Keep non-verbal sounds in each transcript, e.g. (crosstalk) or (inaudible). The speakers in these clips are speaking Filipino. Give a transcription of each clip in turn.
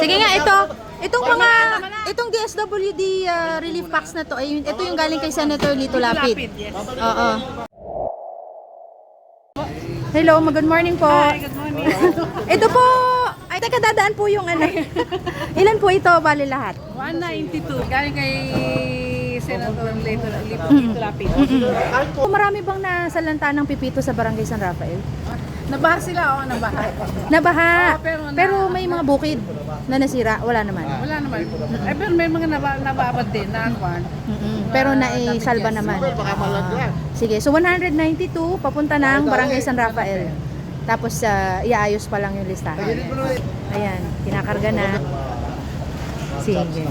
Sige nga, ito. Itong mga, itong DSWD uh, relief packs na to, ay, ito yung galing kay Senator Lito Lapid. Oo. Hello, good morning po. Good morning. Ito po, ay teka dadaan po yung ano. Ilan po ito, bali lahat? 192. Galing kay Senator Lito Lito Lapid. So, marami bang nasalanta ng pipito sa Barangay San Rafael? Nabaha sila, oo, nabaha. Nabaha. Oo, pero na- pero may mga bukid na nasira, wala naman. Wala naman. Eh, pero may mga naba, nababad din na kwan. Mm-mm. Pero naisalba naman. Ah. Sige, so 192 papunta ng Barangay San Rafael. Tapos ah, iaayos pa lang yung listahan. Ayan, kinakarga na. Sige.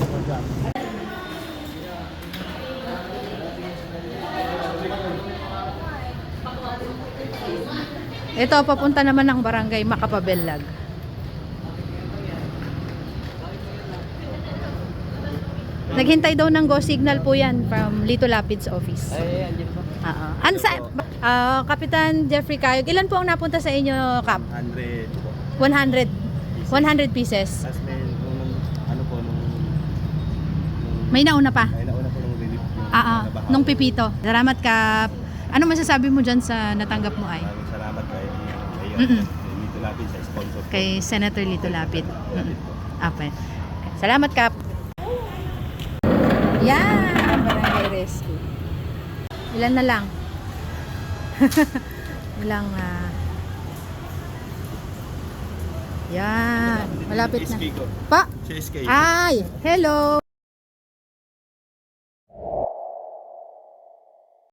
Ito, papunta naman ng Barangay Makapabelag. Naghintay daw ng go signal po yan from Lito Lapid's office. Ay, andyan po. Oo. Ano sa Ah, Kapitan Jeffrey Kayog, ilan po ang napunta sa inyo, Kap? 100 po. 100. 100 pieces. Tapos may nung, ano po, nung, nung May nauna pa. ay nauna po nung relief yung Ah, ah, nung pipito. Salamat, Kap. Ano masasabi mo dyan sa natanggap mo ay? Maraming salamat kay kay Mm-mm. dito natin sa sponsor. po. Kay Senator Lito Lapid. Lapid po. Okay. Salamat, Kap. Yan, barangay rescue. Ilan na lang? (laughs) Ilang, ah... yan, malapit na. Pa, ay, hello.